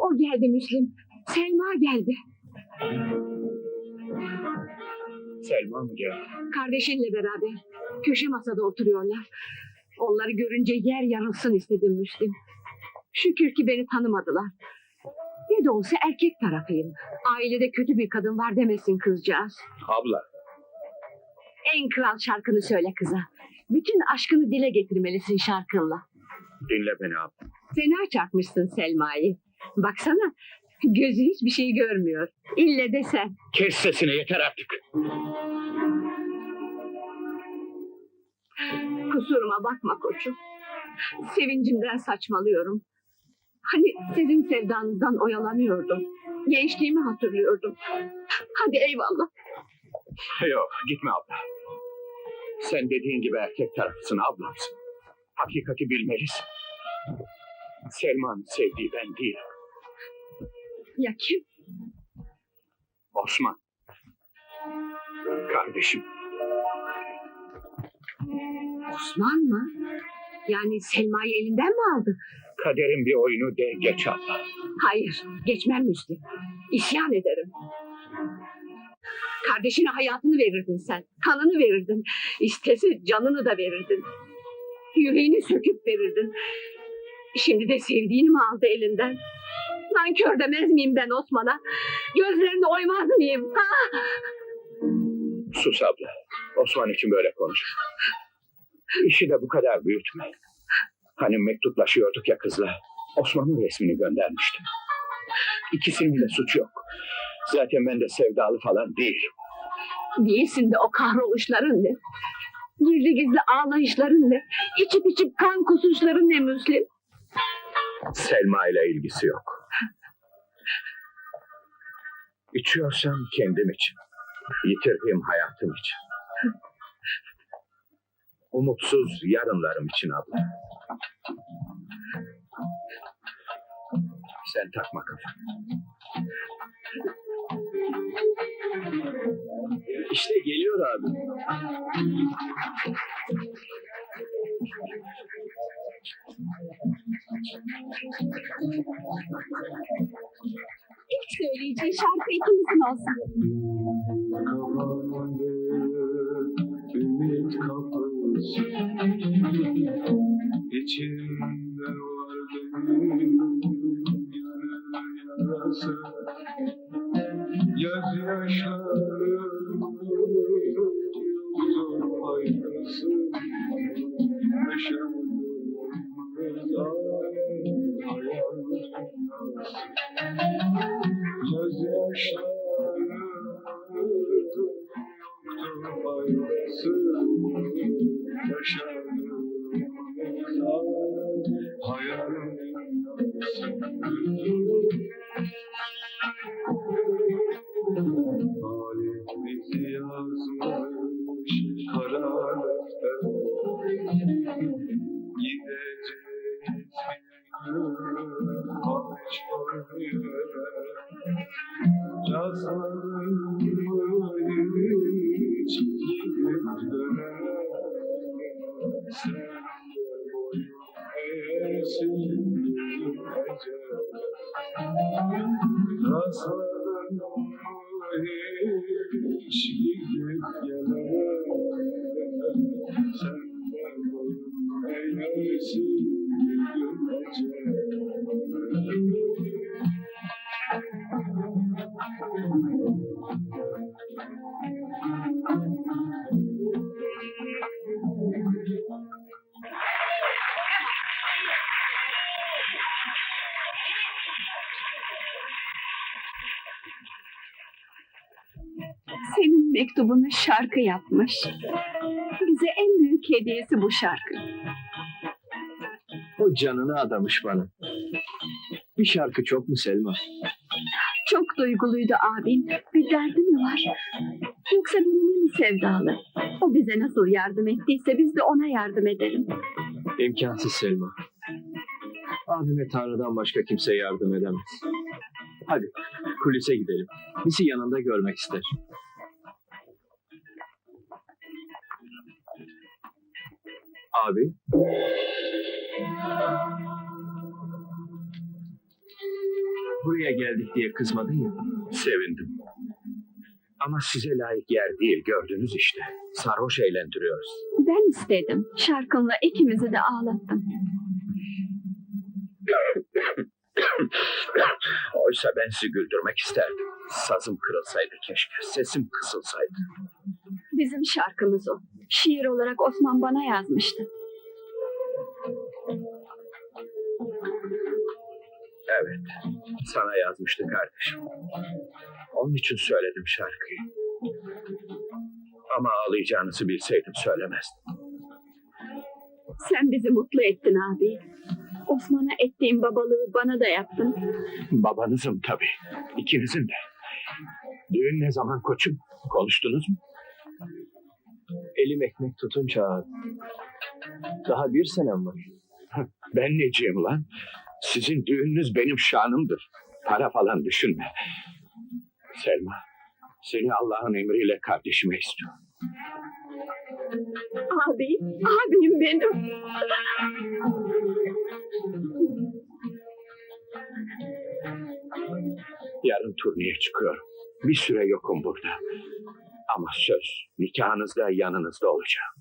O geldi Müslim. Selma geldi. Selma mı geldi? Kardeşinle beraber. Köşe masada oturuyorlar. Onları görünce yer yarılsın istedim Müslim. Şükür ki beni tanımadılar. Ne de olsa erkek tarafıyım. Ailede kötü bir kadın var demesin kızcağız. Abla. En kral şarkını söyle kıza. Bütün aşkını dile getirmelisin şarkınla. Dinle beni abla. Fena çarpmışsın Selma'yı. Baksana gözü hiçbir şey görmüyor. İlle de sen. Kes sesini yeter artık. Kusuruma bakma koçum. Sevincimden saçmalıyorum. Hani sizin sevdanızdan oyalanıyordum. Gençliğimi hatırlıyordum. Hadi eyvallah. Yok gitme abla. Sen dediğin gibi erkek tarafısın ablamsın. Hakikati bilmelisin. Selma'nın sevdiği ben değil. Ya kim? Osman. Kardeşim. Osman mı? Yani Selma'yı elinden mi aldı? Kaderin bir oyunu de geç abla. Hayır, geçmem Müslüm. İsyan ederim. Kardeşine hayatını verirdin sen. Kanını verirdin. İstese canını da verirdin. Yüreğini söküp verirdin. Şimdi de sevdiğini mi aldı elinden? Nankör demez miyim ben Osman'a? Gözlerini oymaz mıyım? Ha? Sus abla. Osman için böyle konuş. İşi de bu kadar büyütme. Hani mektuplaşıyorduk ya kızla. Osman'ın resmini göndermiştim. İkisinin de suçu yok. Zaten ben de sevdalı falan değil. Değilsin de o kahroluşların ne? Gizli gizli ağlayışların ne? İçip içip kan kusuşların ne Müslim? Selma ile ilgisi yok. İçiyorsam kendim için. Yitirdiğim hayatım için. Umutsuz yarınlarım için abla. Sen takma kafanı. İşte geliyor abi. Söyleyeceği şarkı ikimizin olsun. Ümit kapısı İçimde var benim yara yarası Gözyaşları yoktur Halimizi yazmış kara Yazarım hiç gidip Sen boyun eğersin ecel Senin mektubunu şarkı yapmış. Bize en büyük hediyesi bu şarkı. O canını adamış bana. Bir şarkı çok mu Selma? Çok duyguluydu abin. Bir derdi mi var? Yoksa birine mi sevdalı? O bize nasıl yardım ettiyse biz de ona yardım edelim. İmkansız Selma. Abime Tanrı'dan başka kimse yardım edemez. Hadi kulise gidelim. Bizi yanında görmek ister. Abi. Buraya geldik diye kızmadın ya. Sevindim. Ama size layık yer değil gördünüz işte. Sarhoş eğlendiriyoruz. Ben istedim. Şarkımla ikimizi de ağlattım. Oysa ben sizi güldürmek isterdim. Sazım kırılsaydı keşke. Sesim kısılsaydı. Bizim şarkımız o. Şiir olarak Osman bana yazmıştı. Evet. Sana yazmıştı kardeşim. Onun için söyledim şarkıyı. Ama ağlayacağınızı bilseydim söylemezdim. Sen bizi mutlu ettin abi. Osman'a ettiğin babalığı bana da yaptın. Babanızım tabii. İkinizin de. Düğün ne zaman koçum? Konuştunuz mu? Elim ekmek tutunca ağır. Daha bir senem var. Ben neciyim lan? Sizin düğününüz benim şanımdır. Para falan düşünme. Selma, seni Allah'ın emriyle kardeşime istiyorum. Abi, abim benim. Yarın turneye çıkıyorum. Bir süre yokum burada. Ama söz, nikahınızda yanınızda olacağım.